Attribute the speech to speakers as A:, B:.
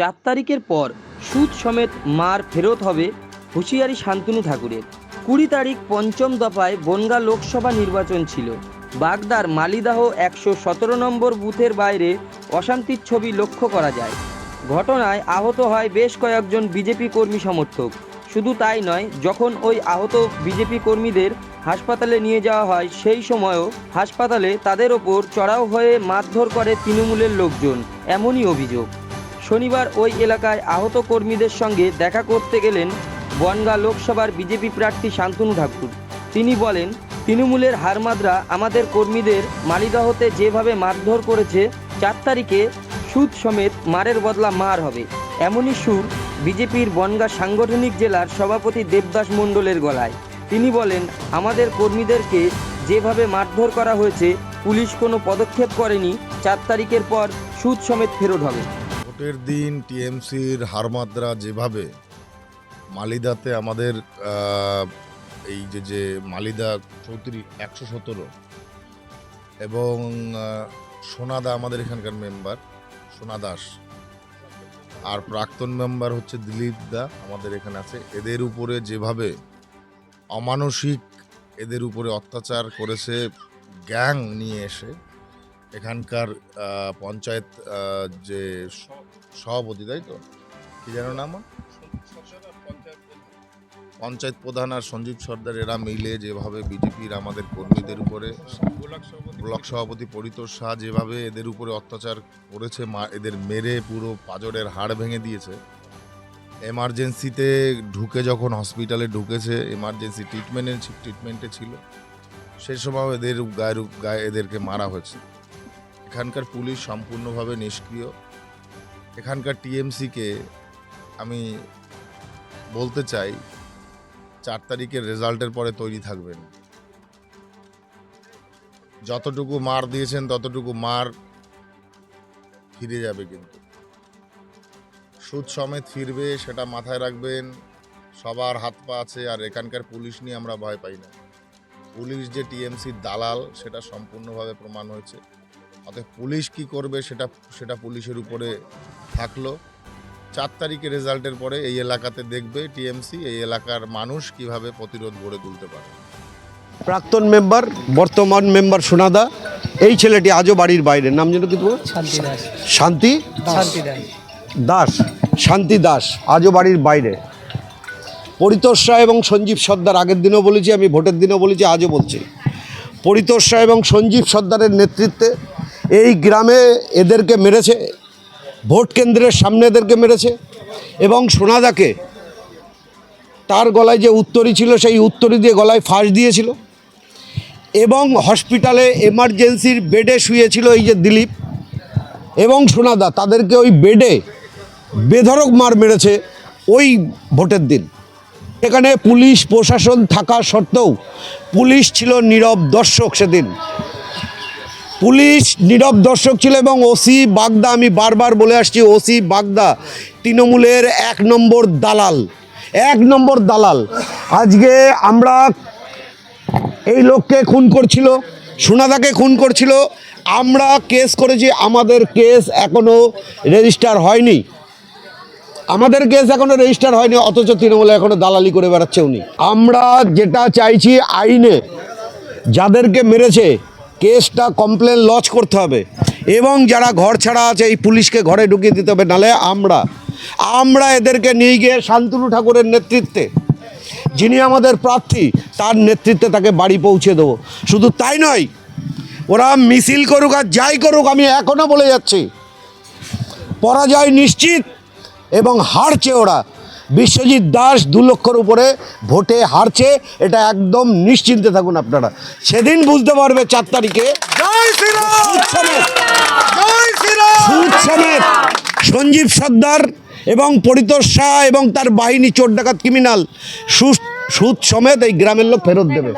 A: চার তারিখের পর সুদ সমেত মার ফেরত হবে হুঁশিয়ারি শান্তনু ঠাকুরের। কুড়ি তারিখ পঞ্চম দফায় বনগা লোকসভা নির্বাচন ছিল। বাগদার মালিদাহ একশো সতেরো নম্বর বুথের বাইরে অশান্তির ছবি লক্ষ্য করা যায়। ঘটনায় আহত হয় বেশ কয়েকজন বিজেপি কর্মী সমর্থক। শুধু তাই নয়, যখন ওই আহত বিজেপি কর্মীদের হাসপাতালে নিয়ে যাওয়া হয়, সেই সময়ও হাসপাতালে তাদের ওপর চড়াও হয়ে মারধর করে তৃণমূলের লোকজন, এমনই অভিযোগ। শনিবার ওই এলাকায় আহত কর্মীদের সঙ্গে দেখা করতে গেলেন বনগা লোকসভার বিজেপি প্রার্থী শান্তনু ঠাকুর। তিনি বলেন, তৃণমূলের হারমাদরা আমাদের কর্মীদের মালিদহতে যেভাবে মারধর করেছে, চার তারিখে সুদ সমেত মারের বদলা মার হবে। এমনই সুর বিজেপির বনগা সাংগঠনিক জেলার সভাপতি দেবদাস মণ্ডলের গলায়। তিনি বলেন, আমাদের কর্মীদেরকে যেভাবে মারধর করা হয়েছে, পুলিশ কোনো পদক্ষেপ করেনি, চার তারিখের পর সুদ সমেত ফেরত হবে।
B: ভোটের দিন টিএমসির হারমাত্রা যেভাবে মালিদাতে আমাদের এই যে যে মালিদা চৌত্রিশ একশো সতেরো এবং সোনাদা আমাদের এখানকার মেম্বার, সোনা দাস। আর প্রাক্তন মেম্বার হচ্ছে দিলীপ দা আমাদের এখানে আছে। এদের উপরে যেভাবে অমানসিক, এদের উপরে অত্যাচার করেছে, গ্যাং নিয়ে এসে এখানকার পঞ্চায়েত যে সভাপতি, তাই তো? কি যেন নাম? পঞ্চায়েত প্রধান আর সঞ্জীব সর্দার, এরা মিলে যেভাবে বিজেপির আমাদের কর্মীদের উপরে, ব্লক সভাপতি পরিতোষ শাহ যেভাবে এদের উপরে অত্যাচার করেছে, মা, এদের মেরে পুরো পাজরের হাড় ভেঙে দিয়েছে। এমার্জেন্সিতে ঢুকে যখন হসপিটালে ঢুকেছে, এমার্জেন্সি ট্রিটমেন্টের, ট্রিটমেন্টে ছিল সেই সময় এদের গায়ের, গায়ে এদেরকে মারা হয়েছে। এখানকার পুলিশ সম্পূর্ণভাবে নিষ্ক্রিয়। এখানকার টিএমসিকে আমি বলতে চাই, চার তারিখের রেজাল্টের পরে তৈরি থাকবেন। যতটুকু মার দিয়েছেন, ততটুকু মার ফিরে যাবে কিন্তু। সুদ সমেত ফিরবে, সেটা মাথায় রাখবেন। সবার হাত পা আছে, আর এখানকার পুলিশ নিয়ে আমরা ভয় পাই না। পুলিশ যে টিএমসির দালাল, সেটা সম্পূর্ণভাবে প্রমাণ হয়েছে। অতএব পুলিশ কি করবে সেটা সেটা পুলিশের উপরে থাকল। চার তারিখের রেজাল্টের পরে এই এলাকাতে দেখবে টিএমসি এই এলাকার মানুষ কীভাবে প্রতিরোধ গড়ে তুলতে পারে।
C: প্রাক্তন মেম্বার বর্তমান মেম্বার সোনাদা এই ছেলেটি আজও বাড়ির বাইরে। নাম যেন কি তোমার?
D: শান্তি দাস।
C: শান্তি?
D: শান্তি দাস।
C: দাস শান্তি দাস আজও বাড়ির বাইরে। পরিতোষ রায় এবং সঞ্জীব সর্দার আগের দিনও বলেছি আমি ভোটের দিনও বলেছি আজও বলছি। পরিতোষ রায় এবং সঞ্জীব সর্দারের নেতৃত্বে এই গ্রামে এদেরকে মেরেছে, ভোট কেন্দ্রের সামনে এদেরকে মেরেছে এবং সোনাদাকে তার গলায় যে উত্তরী ছিল সেই উত্তরী দিয়ে গলায় ফাঁস দিয়েছিল এবং হসপিটালে এমার্জেন্সির বেডে শুয়েছিল এই যে দিলীপ এবং সোনাদা তাদেরকে ওই বেডে বেধড়ক মার মেরেছে ওই ভোটের দিন। এখানে পুলিশ, প্রশাসন থাকা সত্ত্বেও পুলিশ ছিল নীরব দর্শক সেদিন। পুলিশ নীরব দর্শক ছিল এবং ওসি বাগদা, আমি বারবার বলে আসছি, ওসি বাগদা, তৃণমূলের এক নম্বর দালাল, এক নম্বর দালাল। আজকে আমরা এই লোককে খুন করছিল, সোনাদাকে খুন করছিল, আমরা কেস করেছি, আমাদের কেস এখনও রেজিস্টার হয়নি। আমাদের কেস এখনও রেজিস্টার হয়নি, অথচ তৃণমূলে এখনও দালালি করে বেড়াচ্ছে উনি। আমরা যেটা চাইছি আইনে, যাদেরকে মেরেছে কেসটা কমপ্লেন লজ করতে হবে। এবং যারা ঘর ছাড়া আছে, এই পুলিশকে ঘরে ঢুকিয়ে দিতে হবে, নালে আমরা আমরা এদেরকে নিয়ে গিয়ে শান্তনু ঠাকুরের নেতৃত্বে, যিনি আমাদের প্রার্থী, তার নেতৃত্বে তাকে বাড়ি পৌঁছে দেবো। শুধু তাই নয়, ওরা মিছিল করুক আর যাই করুক, আমি এখনও বলে যাচ্ছি, পরাজয় নিশ্চিত এবং হারছে ওরা। বিশ্বজিৎ দাস দু লক্ষর উপরে ভোটে হারছে এটা একদম নিশ্চিন্তে থাকুন আপনারা। সেদিন বুঝতে পারবে চার তারিখে। সঞ্জীব সর্দার এবং পরিতোষ শাহ এবং তার বাহিনী চোর ডাকাত ক্রিমিনাল সুদ সমেত এই গ্রামের লোক ফেরত দেবে।